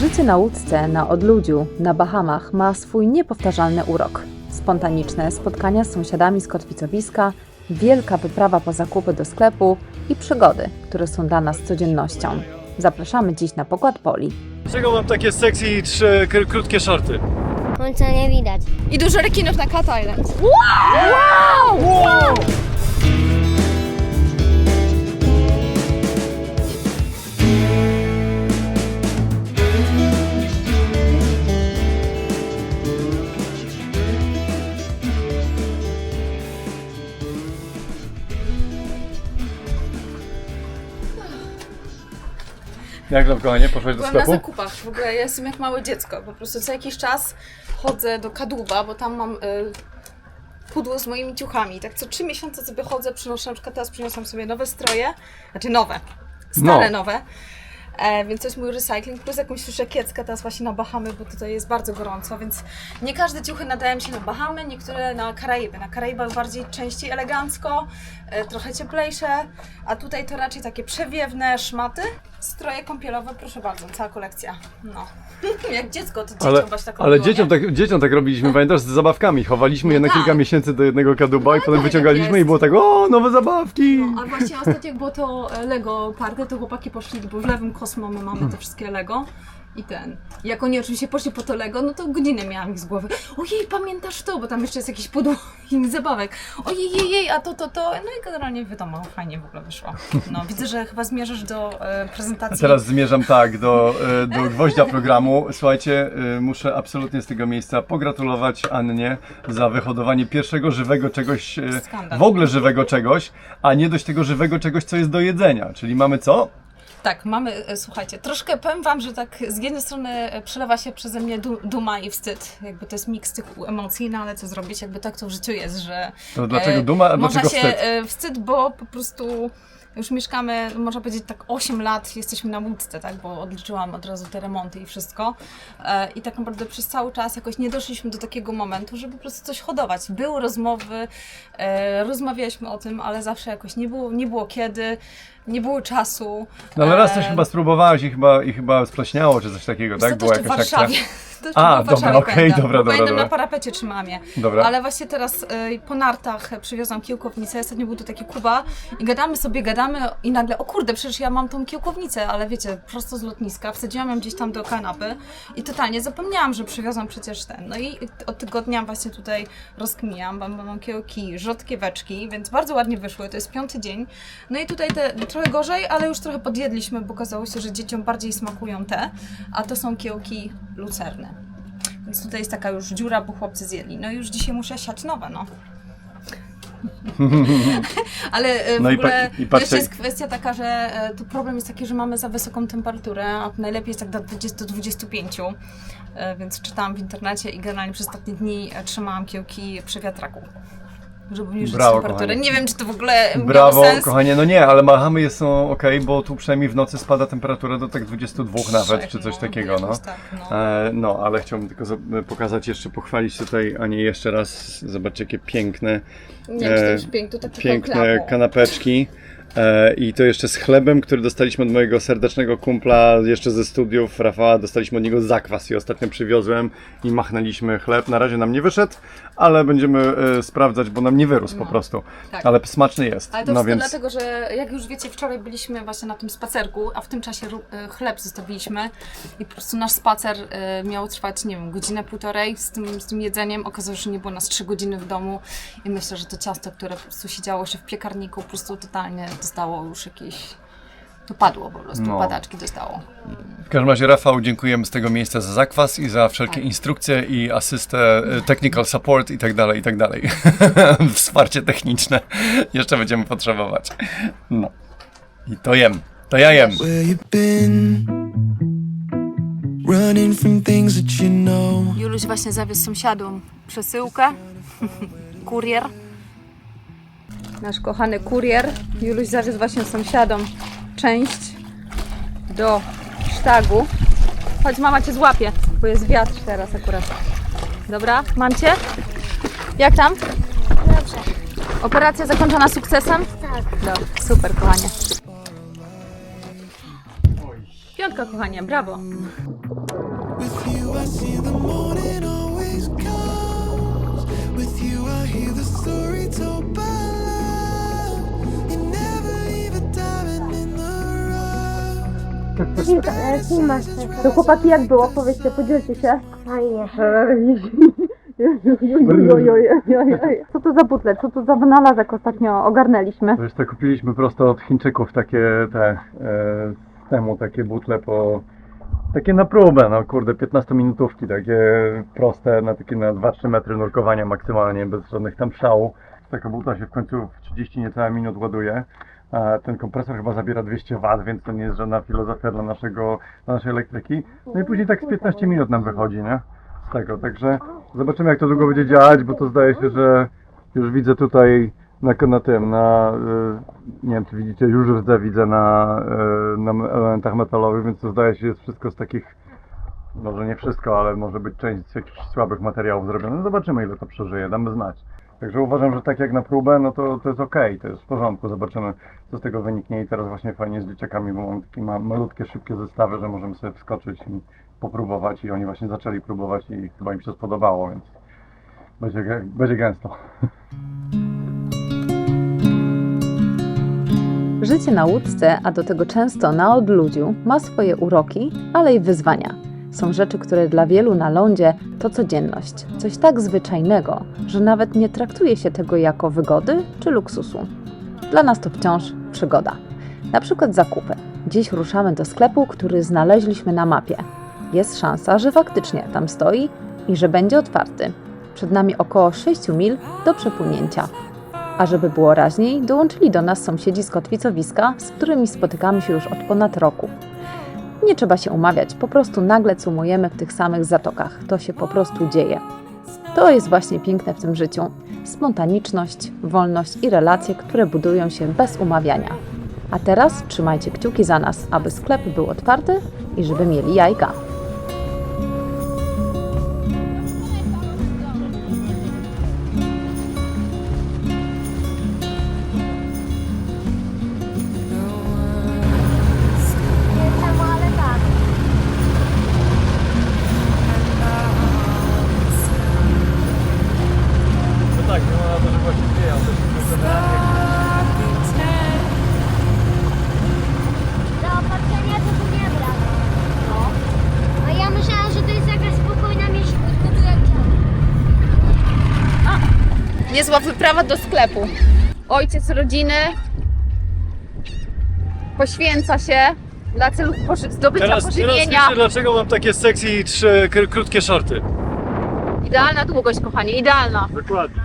Życie na łódce, na odludziu, na Bahamach ma swój niepowtarzalny urok. Spontaniczne spotkania z sąsiadami z kotwicowiska, wielka wyprawa po zakupy do sklepu i przygody, które są dla nas codziennością. Zapraszamy dziś na pokład Poli. Dlaczego mam takie sexy trzy kr- krótkie shorty? Końca nie widać. I dużo rekinów na Cat Island. Jak tam kochanie, poszłeś do Byłam na sklepu? zakupach. W ogóle ja jestem jak małe dziecko. Po prostu co jakiś czas chodzę do kadłuba, bo tam mam y, pudło z moimi ciuchami. Tak co trzy miesiące sobie chodzę, przynoszę, na przykład teraz przyniosłam sobie nowe stroje, znaczy nowe, stare No. nowe. E, więc to jest mój recycling, plus jakąś suszę kieckę teraz właśnie na Bahamy, bo tutaj jest bardzo gorąco, więc nie każde ciuchy nadają się na Bahamy, niektóre na Karaiby. Na Karaibach bardziej częściej elegancko, e, trochę cieplejsze, a tutaj to raczej takie przewiewne szmaty. Stroje kąpielowe, proszę bardzo, cała kolekcja. No. Jak dziecko, to dzieciom Ale, właśnie tak ale robiło, dzieciom, nie? tak, dzieciom tak robiliśmy, pamiętasz, z zabawkami. Chowaliśmy je na tak. kilka miesięcy do jednego kadłuba i potem tak, wyciągaliśmy jest. i było tak, o, nowe zabawki! No, a właśnie ostatnio jak było to Lego Party, to chłopaki poszli, bo w lewym kosmo my mamy te wszystkie Lego. I ten. Jak oni oczywiście poszli po to Lego, no to godzinę miałam ich z głowy. Ojej, pamiętasz to? Bo tam jeszcze jest jakieś pudło innych zabawek. Ojej, jej, jej, a to, to, to. No i generalnie wiadomo, fajnie w ogóle wyszło. No, widzę, że chyba zmierzasz do e, prezentacji. A teraz zmierzam tak do, e, do gwoździa programu. Słuchajcie, e, muszę absolutnie z tego miejsca pogratulować Annie za wyhodowanie pierwszego żywego czegoś, e, Skandal. w ogóle żywego czegoś, a nie dość tego żywego czegoś, co jest do jedzenia. Czyli mamy co? Tak, mamy, e, słuchajcie, troszkę powiem Wam, że tak z jednej strony e, przelewa się przeze mnie du- duma i wstyd. Jakby to jest miks tych emocji, no ale co zrobić, jakby tak to w życiu jest, że... To dlaczego e, duma, a można dlaczego się, wstyd? e, Wstyd, bo po prostu już mieszkamy, można powiedzieć tak 8 lat, jesteśmy na łódce, tak, bo odliczyłam od razu te remonty i wszystko. E, I tak naprawdę przez cały czas jakoś nie doszliśmy do takiego momentu, żeby po prostu coś hodować. Były rozmowy, e, rozmawialiśmy o tym, ale zawsze jakoś nie było, nie było kiedy, nie było czasu. No ale raz coś E, chyba spróbowałeś i chyba, i chyba spleśniało, czy coś takiego, Wiesz tak? co, to Była jeszcze w jakaś Warszawie. To A, było w Warszawie, dobra, okej, pamiętam. dobra, dobra, dobra. na parapecie trzymałam je. Dobra. Ale właśnie teraz y, po nartach przywiozłam kiełkownicę. Ostatnio był tu taki Kuba i gadamy sobie, gadamy i nagle, o kurde, przecież ja mam tą kiełkownicę, ale wiecie, prosto z lotniska. Wsadziłam ją gdzieś tam do kanapy i totalnie zapomniałam, że przywiozłam przecież ten. No i od tygodnia właśnie tutaj rozkminiam, mam, mam kiełki, rzodkieweczki, więc bardzo ładnie wyszły. To jest piąty dzień. No i tutaj te trochę gorzej, ale już trochę podjedliśmy, bo okazało się, że dzieciom bardziej smakują te, a to są kiełki lucerne. Więc tutaj jest taka już dziura, bo chłopcy zjedli. No już dzisiaj muszę siać nowe, no. Ale e, w No ogóle i jeszcze jest kwestia taka, że e, tu problem jest taki, że mamy za wysoką temperaturę, a najlepiej jest tak do 20-25. E, Więc czytałam w internecie i generalnie przez ostatnie dni e, trzymałam kiełki przy wiatraku. Żeby obniżyć Brawo, temperaturę. kochanie. Nie wiem, czy to w ogóle Brawo, miało sens. kochanie. No nie, ale Bahamy są ok, bo tu przynajmniej w nocy spada temperatura do tak 22 nawet, czy coś no, takiego, no. jakoś Tak, no. E, no, ale chciałbym tylko za- pokazać jeszcze, pochwalić tutaj Anię jeszcze raz. Zobaczcie, jakie piękne, Nie wiem, czy to e, to tak piękne klapu. kanapeczki. E, I to jeszcze z chlebem, który dostaliśmy od mojego serdecznego kumpla jeszcze ze studiów Rafała. Dostaliśmy od niego zakwas i ostatnio przywiozłem i machnęliśmy chleb. Na razie nam nie wyszedł, ale będziemy e, sprawdzać, bo nam nie wyrósł po prostu. tak. Ale smaczny jest. Ale to no wszystko więc dlatego, że jak już wiecie, wczoraj byliśmy właśnie na tym spacerku, a w tym czasie ru- e, chleb zostawiliśmy i po prostu nasz spacer e, miał trwać, nie wiem, godzinę, półtorej z tym, z tym jedzeniem. Okazało się, że nie było nas trzy godziny w domu i myślę, że to ciasto, które po prostu siedziało się w piekarniku, po prostu totalnie dostało już jakieś... To padło po prostu, No. padaczki dostało. W każdym razie Rafał, dziękujemy z tego miejsca za zakwas i za wszelkie Tak. instrukcje i asystę, e, technical support i tak dalej, i tak dalej. Wsparcie techniczne jeszcze będziemy potrzebować. No. I to jem. To ja jem. Juluś właśnie zawiózł sąsiadom przesyłkę. Kurier. Nasz kochany kurier. Juluś zawiózł właśnie sąsiadom część do sztagu. Chodź, mama cię złapie, bo jest wiatr teraz akurat. Dobra, mam cię? Jak tam? Dobrze. Operacja zakończona sukcesem? Tak. No, super, kochanie. Piątka kochanie, brawo. With you, I hear the story told by the rough. To chłopaki jak było? Powiedzcie, podzielcie się. Fajnie. Co to za butle? Co to za wynalazek ostatnio ogarnęliśmy? To jeszcze kupiliśmy prosto od Chińczyków takie te e, temu takie butle po takie na próbę, no kurde, 15 minutówki, takie proste, na takie na 2-3 metry nurkowania maksymalnie, bez żadnych tam szału. Taka butla się w końcu w 30 niecałe minut ładuje. Ten kompresor chyba zabiera 200 W, więc to nie jest żadna filozofia dla, naszego, dla naszej elektryki. No i później tak z 15 minut nam wychodzi, nie? Z tego, także zobaczymy jak to długo będzie działać, bo to zdaje się, że już widzę tutaj na, na tym, na, y, nie wiem czy widzicie, już rdzę widzę na, y, na elementach metalowych, więc to zdaje się jest wszystko z takich, może nie wszystko, ale może być część z jakichś słabych materiałów zrobione. No zobaczymy ile to przeżyje, damy znać. Także uważam, że tak jak na próbę, no to, to jest okej, to jest w porządku, zobaczymy co z tego wyniknie i teraz właśnie fajnie z dzieciakami, bo mam takie ma, malutkie, szybkie zestawy, że możemy sobie wskoczyć i popróbować i oni właśnie zaczęli próbować i chyba im się spodobało, więc będzie, będzie gęsto. Życie na łódce, a do tego często na odludziu, ma swoje uroki, ale i wyzwania. Są rzeczy, które dla wielu na lądzie to codzienność, coś tak zwyczajnego, że nawet nie traktuje się tego jako wygody czy luksusu. Dla nas to wciąż przygoda. Na przykład zakupy. Dziś ruszamy do sklepu, który znaleźliśmy na mapie. Jest szansa, że faktycznie tam stoi i że będzie otwarty. Przed nami około 6 mil do przepłynięcia. A żeby było raźniej, dołączyli do nas sąsiedzi z kotwicowiska, z którymi spotykamy się już od ponad roku. Nie trzeba się umawiać, po prostu nagle cumujemy w tych samych zatokach. To się po prostu dzieje. To jest właśnie piękne w tym życiu. Spontaniczność, wolność i relacje, które budują się bez umawiania. A teraz trzymajcie kciuki za nas, aby sklep był otwarty i żeby mieli jajka. Wyprawa do sklepu. Ojciec rodziny poświęca się dla celów poży- zdobycia Teraz, teraz pożywienia. wiecie dlaczego mam takie sexy i trzy k- krótkie shorty. Idealna długość, kochanie, idealna. Dokładnie.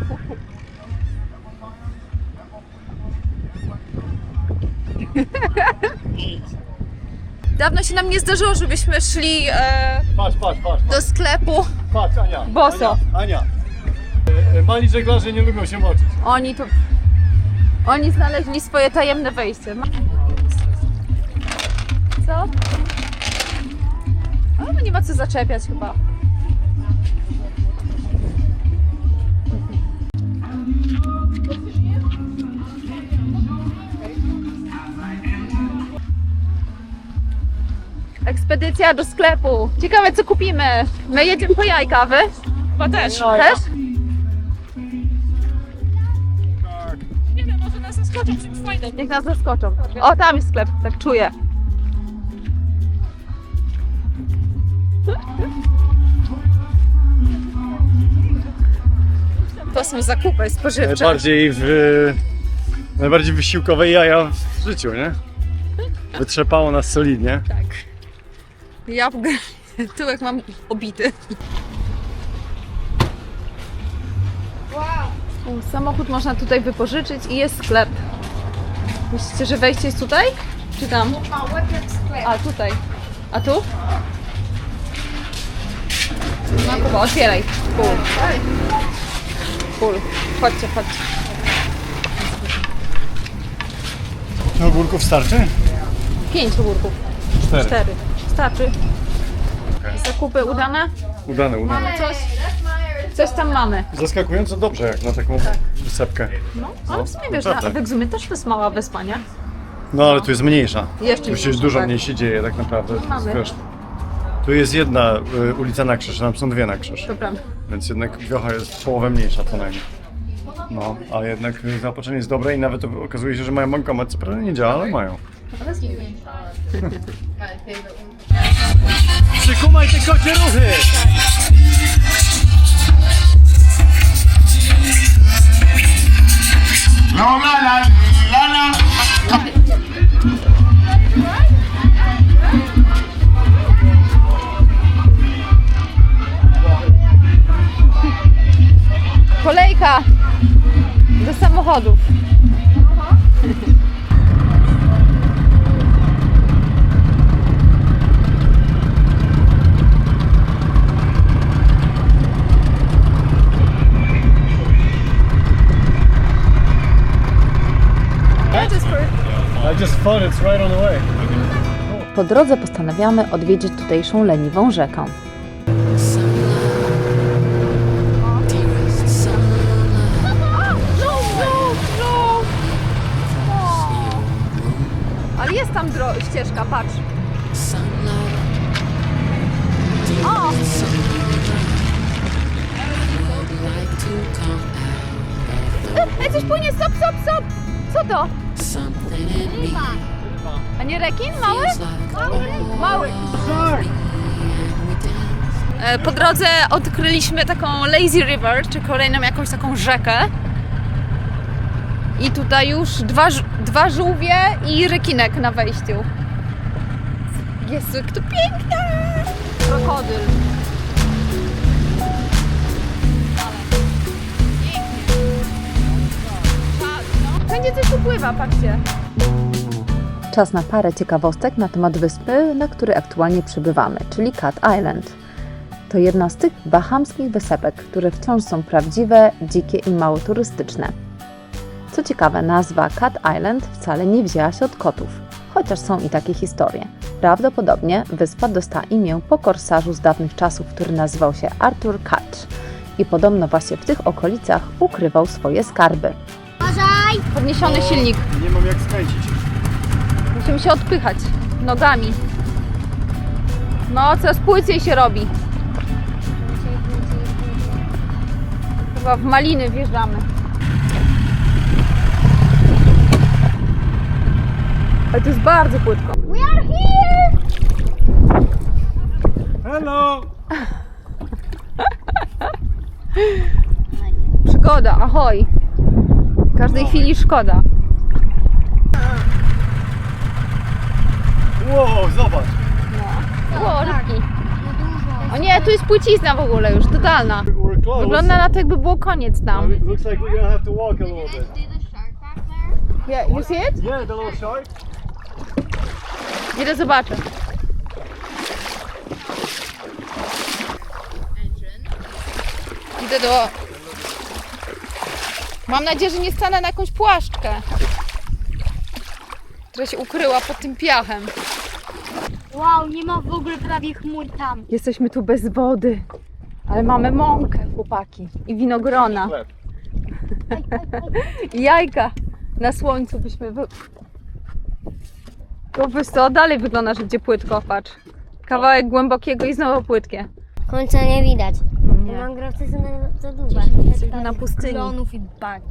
Dawno się nam nie zdarzyło, żebyśmy szli e, Patrz, patrz, patrz, do sklepu. patrz, Ania. Boso. Ania, Ania. Mali żeglarze nie lubią się moczyć. Oni tu. Oni znaleźli swoje tajemne wejście. Co? Ale no nie ma co zaczepiać chyba. Ekspedycja do sklepu. Ciekawe co kupimy. My jedziemy po jajka, wy? Chyba też. Też? Niech nas zaskoczą. O, tam jest sklep, tak czuję. To są zakupy spożywcze. Najbardziej w... Najbardziej wysiłkowe jaja w życiu, nie? Wytrzepało nas solidnie. Tak. Ja w ogóle tyłek mam obity. Samochód można tutaj wypożyczyć i jest sklep. Myślicie, że wejście jest tutaj? Czy tam? A tutaj. A tu? No Kuba, otwieraj. Cool. Cool. Chodźcie, chodźcie. No ogórków starczy? Pięć ogórków. Cztery. Cztery. Starczy. Zakupy udane? Udane, udane. Mamy coś? Coś tam mamy. Zaskakująco dobrze jak na taką wysepkę. No, ale w sumie wiesz, na, naprawdę. w Egzumie też to jest mała wyspa, nie? No ale tu jest mniejsza. Jeszcze Tu się mniejsza, dużo tak. mniej się dzieje tak naprawdę. Mamy. Wiesz, tu jest jedna y, ulica na krzyż, a tam są dwie na krzyż. To prawda. Więc jednak wiocha jest połowę mniejsza co najmniej. No, a jednak y, zaopatrzenie jest dobre i nawet okazuje się, że mają bankomat. Co prawda nie działa, ale mają. Przykumaj te kocie ruchy! Kolejka do samochodów. Po drodze postanawiamy odwiedzić tutejszą leniwą rzekę. Ale jest tam dro- ścieżka, patrz. O! Ej, coś płynie, stop, stop, stop! Co to? A nie rekin? Mały? Mały. E, Po drodze odkryliśmy taką Lazy River, czy kolejną jakąś taką rzekę. I tutaj już dwa, dwa żółwie i rekinek na wejściu. Jezu, jak to piękne! Krokodyl. Wszędzie coś tu pływa, patrzcie. Czas na parę ciekawostek na temat wyspy, na której aktualnie przebywamy, czyli Cat Island. To jedna z tych bahamskich wysepek, które wciąż są prawdziwe, dzikie i mało turystyczne. Co ciekawe, nazwa Cat Island wcale nie wzięła się od kotów, chociaż są i takie historie. Prawdopodobnie wyspa dostała imię po korsarzu z dawnych czasów, który nazywał się Arthur Cat i podobno właśnie w tych okolicach ukrywał swoje skarby. Uważaj! Podniesiony silnik. Nie mam jak skręcić. Musimy się odpychać nogami. No, coraz płyciej się robi. Chyba w maliny wjeżdżamy. Ale to jest bardzo płytko. We are here! Hello! Przygoda, ahoj. W każdej chwili szkoda. Wow, zobacz! O, rybki. O nie, tu jest płycizna w ogóle już, totalna. We're close. Wygląda na to, jakby było koniec tam. It looks like we're gonna have to walk a little bit. Yeah, you see it? Yeah, the little shark. Idę zobaczę. Idę do... Mam nadzieję, że nie stanę na jakąś płaszczkę, która się ukryła pod tym piachem. Wow, nie ma w ogóle prawie chmur tam. Jesteśmy tu bez wody, ale mamy mąkę, chłopaki, i winogrona, Chleb. i jajka. Na słońcu byśmy... Wy... To wiesz co, dalej wygląda, że gdzie płytko, patrz. Kawałek głębokiego i znowu płytkie. Końca nie widać. Nie. Mangrowce są na, za. Jesteśmy na pustyni. Klonów i bag.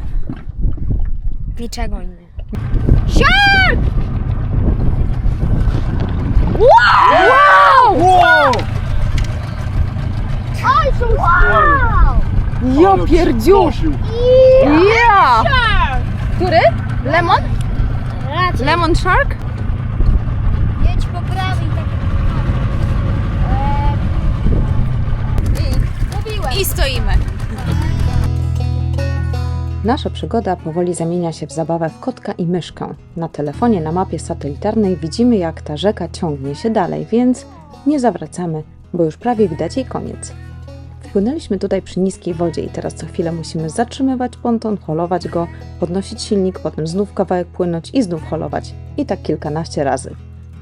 Niczego innego. Wow! Wow! Oj, są wow! Jo pierdziu! Ja! Który? Lemon? Lemon shark? Jedź po prawej tak. Mówiłem. I stoimy. Nasza przygoda powoli zamienia się w zabawę w kotka i myszkę. Na telefonie na mapie satelitarnej widzimy, jak ta rzeka ciągnie się dalej, więc nie zawracamy, bo już prawie widać jej koniec. Wpłynęliśmy tutaj przy niskiej wodzie i teraz co chwilę musimy zatrzymywać ponton, holować go, podnosić silnik, potem znów kawałek płynąć i znów holować. I tak kilkanaście razy.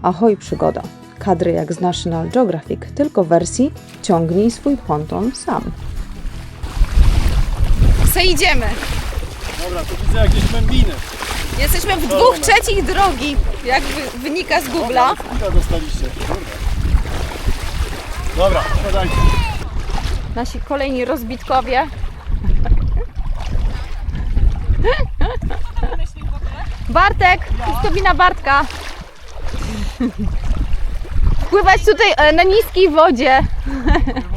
Ahoj przygoda. Kadry jak z National Geographic, tylko w wersji ciągnij swój ponton sam. Se idziemy. Dobra, tu widzę jakieś bębiny. Jesteśmy w dwóch trzecich drogi, jak wy- wynika z Google'a. dostaliście. Dobra, podajcie. Nasi kolejni rozbitkowie. Bartek, wszystko wina Bartka. Pływać tutaj e, na niskiej wodzie.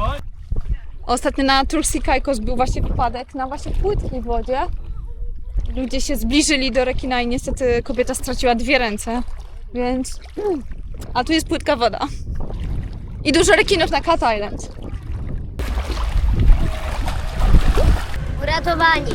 Ostatnio na Tulsi Caicos był właśnie wypadek na właśnie płytkiej wodzie. Ludzie się zbliżyli do rekina i niestety kobieta straciła dwie ręce. Więc... A tu jest płytka woda. I dużo rekinów na Cat Island. Uratowani.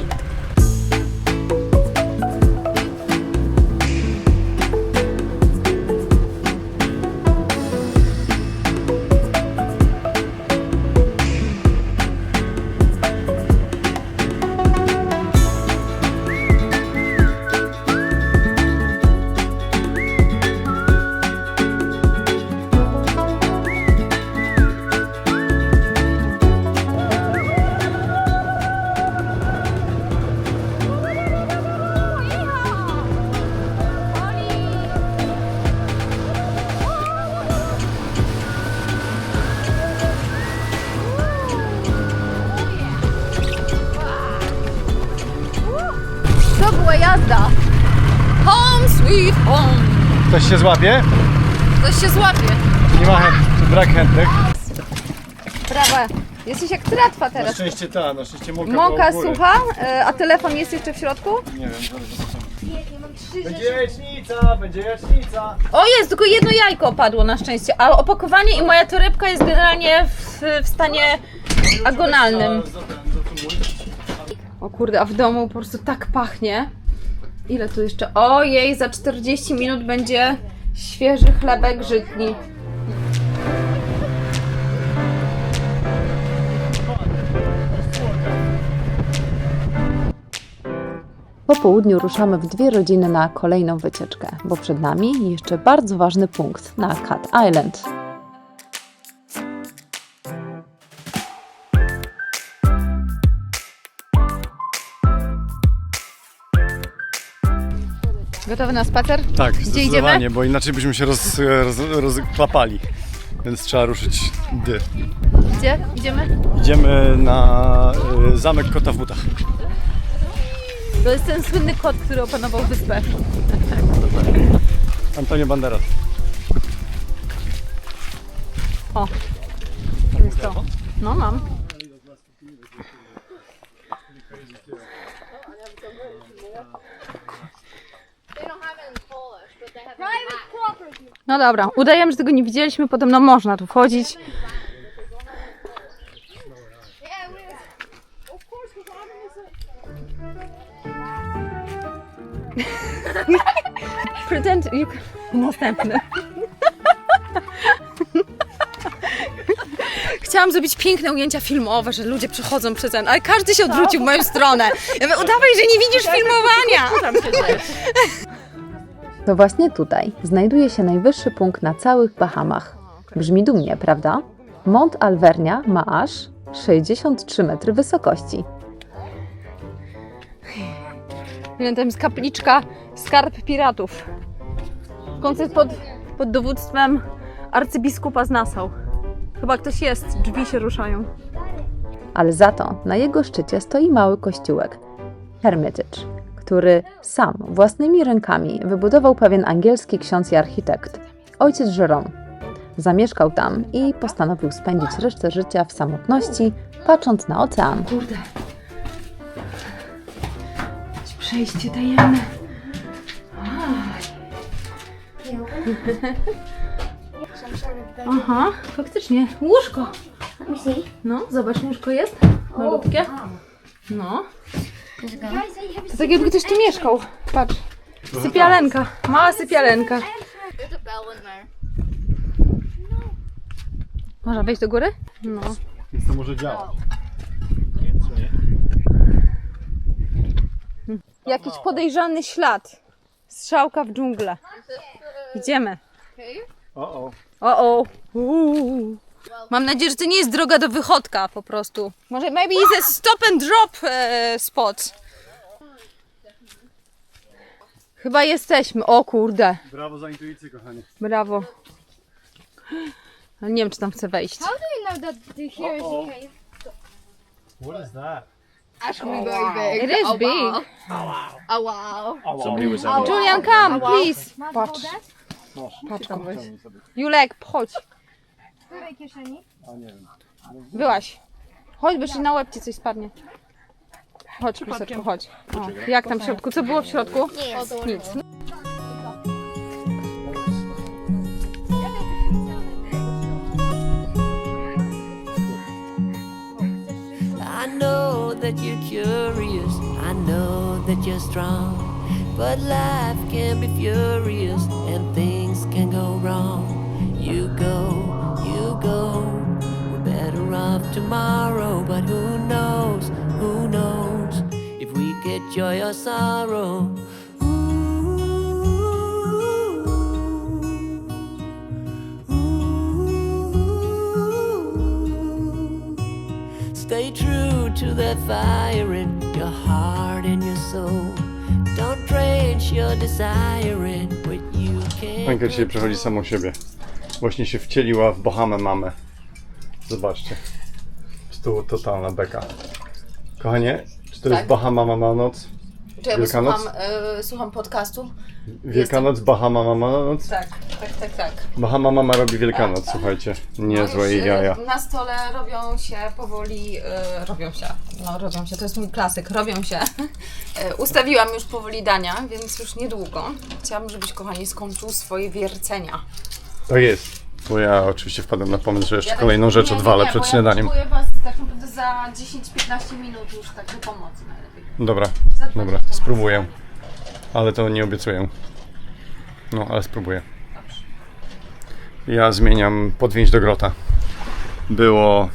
Się złapie? Ktoś się złapie. Nie ma chętnych, brak chętnych. Brawa. Jesteś jak tratwa Na teraz. szczęście ta, na szczęście mąka Mąka była u góry. sucha, e, a telefon jest jeszcze w środku? Nie wiem, zaraz zobaczymy. Będzie jajecznica, będzie jajecznica. O jest, tylko jedno jajko opadło na szczęście, a opakowanie i moja torebka jest generalnie w, w stanie agonalnym. Za- za ten, za ten mój. O kurde, a w domu po prostu tak pachnie. Ile tu jeszcze? Ojej, za 40 minut będzie świeży chlebek żytni. Po południu ruszamy w dwie rodziny na kolejną wycieczkę, bo przed nami jeszcze bardzo ważny punkt na Cat Island. Gotowy na spacer? Tak, Gdzie zdecydowanie, idziemy? bo inaczej byśmy się roz, roz, rozklapali. Więc trzeba ruszyć dy. Gdzie? Idziemy? Idziemy na y, zamek kota w butach. To jest ten słynny kot, który opanował wyspę. Antonio Banderas. O, jest to. No mam. No dobra, udajemy, że tego nie widzieliśmy, podobno można tu wchodzić. Pretend you... Następny. Chciałam zrobić piękne ujęcia filmowe, że ludzie przechodzą przez ten, ale każdy się odwrócił w moją stronę. Ja mówię, udawaj, że nie widzisz filmowania. To właśnie tutaj znajduje się najwyższy punkt na całych Bahamach. Brzmi dumnie, prawda? Mont Alvernia ma aż 63 metry wysokości. Tam jest kapliczka Skarb Piratów. Koncert pod, pod dowództwem arcybiskupa z Nassau. Chyba ktoś jest, drzwi się ruszają. Ale za to na jego szczycie stoi mały kościółek Hermitage, który sam własnymi rękami wybudował pewien angielski ksiądz i architekt, ojciec Jerome. Zamieszkał tam i postanowił spędzić resztę życia w samotności, patrząc na ocean. Kurde. Przejście tajemne. Aha, faktycznie. Łóżko. No, zobacz, łóżko jest. Malutkie. No. To tak jakby ktoś tu mieszkał. Patrz. Sypialenka. Mała sypialenka. Można wejść do góry? No. Więc to może działa. Jakiś podejrzany ślad. Strzałka w dżunglę. Idziemy. O, o. O, o. Uuu. Mam nadzieję, że to nie jest droga do wychodka po prostu. Może maybe it's a stop and drop e, spot. Chyba jesteśmy. O kurde. Brawo za intuicję, kochanie. Brawo. Ale nie wiem, czy tam chcę wejść. How do you know that the here is Uh-oh. cave? What is that? Actually very big. It is big. Oh wow. Somebody was having Julian, come, please. Masz Patrz. Patrz, weź. Julek, chodź. Której kieszeni? Byłaś. Chodź, bo jeszcze na łeb ci coś spadnie. Chodź, Kryseczko, chodź. O, jak tam w środku? Co było w środku? Nic. I know that you're curious, I know that you're strong. But life can be furious and things can go wrong. You go, off tomorrow. But who knows, who knows if we get joy or sorrow? Stay true to that fire in your heart and your soul. Don't drench your desire in what you can't. Pańka dzisiaj przechodzi samą siebie. Właśnie się wcieliła w Bahamę mamę. Zobaczcie. Tu totalna beka. Kochanie, czy to jest Bahama Mama Noc? Czy ja Wielkanoc? słucham, y, słucham podcastu? Wielkanoc, Bahama Mama Noc? Tak, tak, tak, tak. Bahama Mama robi Wielkanoc, słuchajcie. Niezłe jej jaja. Na stole robią się powoli, y, robią się, no robią się, to jest mój klasyk, robią się. Y, Ustawiłam już powoli dania, więc już niedługo. Chciałam, żebyś kochani skończył swoje wiercenia. Tak jest. Bo ja oczywiście wpadłem na pomysł, że jeszcze kolejną rzecz Nie, nie, odwalę nie, przed bo śniadaniem. Ja potrzebuję was tak naprawdę za 10-15 minut już tak do pomocy najlepiej. Dobra, dobra, spróbuję. Ale to nie obiecuję. No, ale spróbuję. Ja zmieniam podwięź do grota. Było.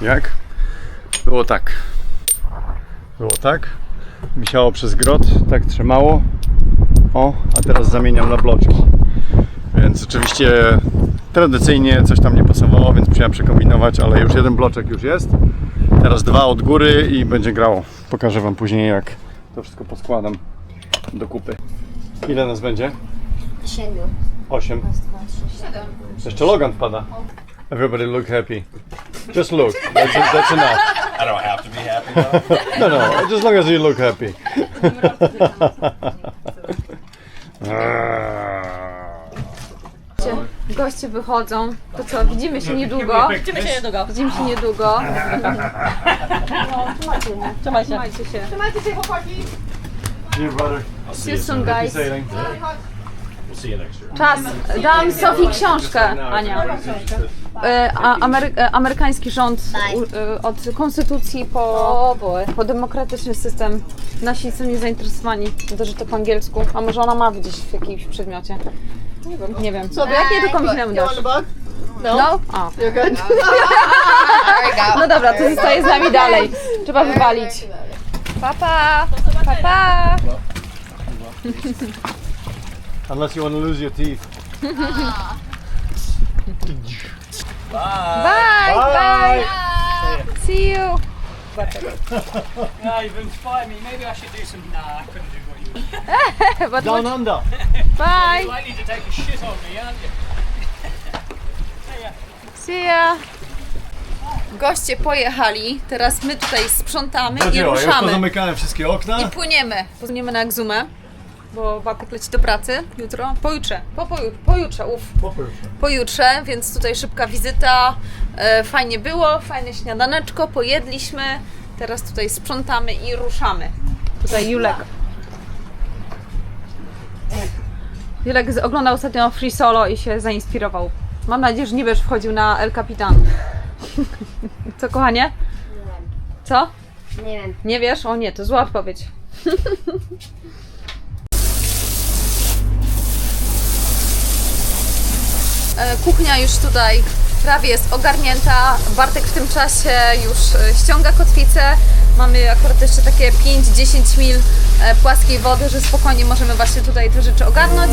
Jak? Było tak. Było tak. Wisiało przez grot, tak trzymało. O, a teraz zamieniam na bloczki. Więc oczywiście tradycyjnie coś tam nie pasowało, więc musiałem przekombinować, ale już jeden bloczek już jest. Teraz dwa od góry i będzie grało. Pokażę Wam później, jak to wszystko poskładam do kupy. Ile nas będzie? Siedmiu. Osiem. Jeszcze Logan wpada. Everybody look happy. Just look. That's, that's enough. I don't have to be happy though. No, no. Just as long as you look happy. Goście wychodzą, to co, widzimy się niedługo. Widzimy się niedługo. Widzimy się niedługo. Trzymaj się. Trzymajcie się. See you, brother. See you soon, guys. sailing. We'll see you next year. Czas. Dam Sofii książkę, Ania. E, a, amery, e, amerykański rząd u, e, od konstytucji po, po demokratyczny system. Nasi są niezainteresowani, to, że to po angielsku. A może ona ma gdzieś w jakimś przedmiocie? Nie wiem. Nie wiem. Co, jak nie, to komuś innemu dasz. No? A. No dobra, to zostaje z nami dalej. Trzeba wywalić. Pa, pa. Pa, pa. Unless you want to lose your teeth. Bye, bye. See you. No, you've inspired me. Maybe I should do some. Nah, I couldn't do what you want. But Down under. bye. You're likely to take a shit on me, aren't you? See ya. Goście pojechali, teraz my tutaj sprzątamy i ruszamy. pozamykałem wszystkie okna. I płyniemy. Płyniemy na Exumę, bo Bartek leci do pracy jutro. Pojutrze, po, poju, pojutrze, uf. Pojutrze, więc tutaj szybka wizyta. E, fajnie było, fajne śniadaneczko, pojedliśmy. Teraz tutaj sprzątamy i ruszamy. Tutaj Julek. Julek oglądał ostatnio Free Solo i się zainspirował. Mam nadzieję, że nie będziesz wchodził na El Capitan. Co, kochanie? Co? Nie wiem. Nie wiesz? O nie, to zła odpowiedź. Kuchnia już tutaj prawie jest ogarnięta. Bartek w tym czasie już e, ściąga kotwicę. Mamy akurat jeszcze takie 5-10 mil e, płaskiej wody, że spokojnie możemy właśnie tutaj te rzeczy ogarnąć.